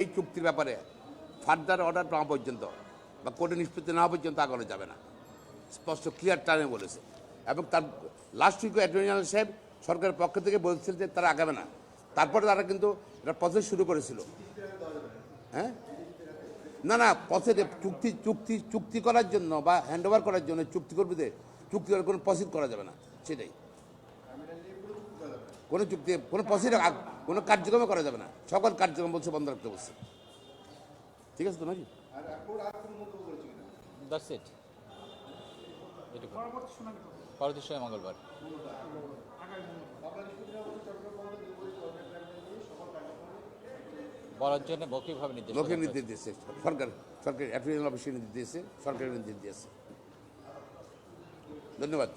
এই চুক্তির ব্যাপারে ফার্দার অর্ডার না পর্যন্ত বা কোর্টে নিষ্পত্তি না পর্যন্ত আগানো যাবে না। স্পষ্ট ক্লিয়ার টার্মে বলেছে। এবং তার লাস্ট উইক অ্যাটর্নি জেনারেল সাহেব সরকারের পক্ষ থেকে বলছিল যে তারা আগাবে না। তারপরে তারা কিন্তু এটা প্রসেস শুরু করেছিল। হ্যাঁ? না না প্রসেস চুক্তি চুক্তি চুক্তি করার জন্য বা হ্যান্ড ওভার করার জন্য চুক্তি কর্মীদের চুক্তি করার কোনো প্রসিড করা যাবে না। সেটাই। কোনো চুক্তি, কোনো প্রসিড কোনো কার্যক্রম করা যাবে না। সকল কার্যক্রম বলছে বন্ধ রাখতে বলছে। ঠিক আছে তো নাকি? পরবর্তী সময় মঙ্গলবার। বলার জন্য মৌখিকভাবে নির্দেশ লোকের নির্দেশ দিয়েছে। সরকার সরকার নির্দেশ দিয়েছে সরকারের নির্দেশ দিয়েছে। ধন্যবাদ।